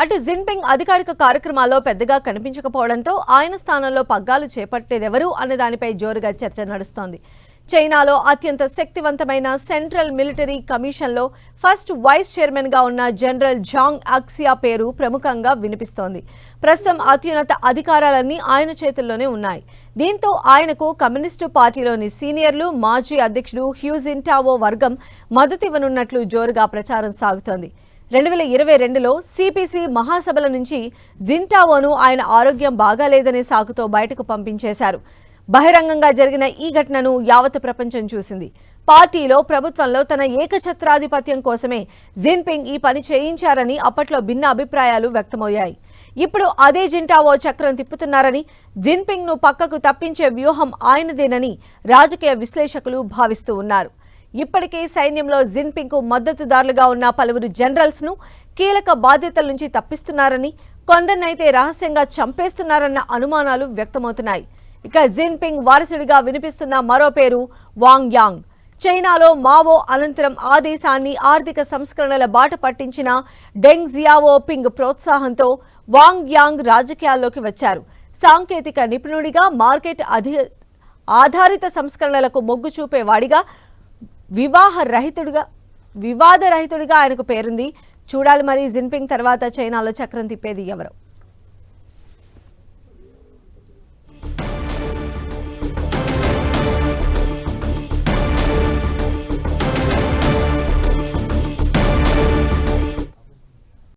అటు జిన్పింగ్ అధికారిక కార్యక్రమాల్లో పెద్దగా కనిపించకపోవడంతో ఆయన స్థానంలో పగ్గాలు చేపట్టేదెవరు అనే దానిపై జోరుగా చర్చ నడుస్తోంది. చైనాలో అత్యంత శక్తివంతమైన సెంట్రల్ మిలిటరీ కమిషన్లో ఫస్ట్ వైస్ చైర్మన్గా ఉన్న జనరల్ జాంగ్ అక్సియా పేరు ప్రముఖంగా వినిపిస్తోంది. ప్రస్తుతం అత్యున్నత అధికారాలన్నీ ఆయన చేతుల్లోనే ఉన్నాయి. దీంతో ఆయనకు కమ్యూనిస్టు పార్టీలోని సీనియర్లు మాజీ అధ్యక్షుడు హ్యూజింటావో వర్గం మద్దతివ్వనున్నట్లు జోరుగా ప్రచారం సాగుతోంది. రెండు వేల ఇరవై రెండులో సిపిసి మహాసభల నుంచి జింటావోను ఆయన ఆరోగ్యం బాగాలేదనే సాకుతో బయటకు పంపించేశారు. బహిరంగంగా జరిగిన ఈ ఘటనను యావత్ ప్రపంచం చూసింది. పార్టీలో ప్రభుత్వంలో తన ఏకఛత్రాధిపత్యం కోసమే జిన్పింగ్ ఈ పని చేయించారని అప్పట్లో భిన్న అభిప్రాయాలు వ్యక్తమయ్యాయి. ఇప్పుడు అదే జింటావో చక్రం తిప్పుతున్నారని జిన్పింగ్ను పక్కకు తప్పించే వ్యూహం ఆయనదేనని రాజకీయ విశ్లేషకులు భావిస్తూ ఉన్నారు. ఇప్పటికే సైన్యంలో జిన్పింగ్కు మద్దతుదారులుగా ఉన్న పలువురు జనరల్స్ను కీలక బాధ్యతల నుంచి తప్పిస్తున్నారని కొందరినైతే రహస్యంగా చంపేస్తున్నారన్న అనుమానాలు వ్యక్తమవుతున్నాయి. ఇక జిన్పింగ్ వారసుడిగా వినిపిస్తున్న మరో పేరు వాంగ్ యాంగ్. చైనాలో మావో అనంతరం ఆ దేశాన్ని ఆర్థిక సంస్కరణల బాట పట్టించిన డెంగ్ జియావో పింగ్ ప్రోత్సాహంతో వాంగ్ యాంగ్ రాజకీయాల్లోకి వచ్చారు. సాంకేతిక నిపుణుడిగా మార్కెట్ అధి ఆధారిత సంస్కరణలకు మొగ్గు చూపేవాడిగా వివాహ రహితుడిగా వివాద రహితుడిగా ఆయనకు పేరుంది. చూడాలి మరి జిన్పింగ్ తర్వాత చైనాలో చక్రం తిప్పేది ఎవరు?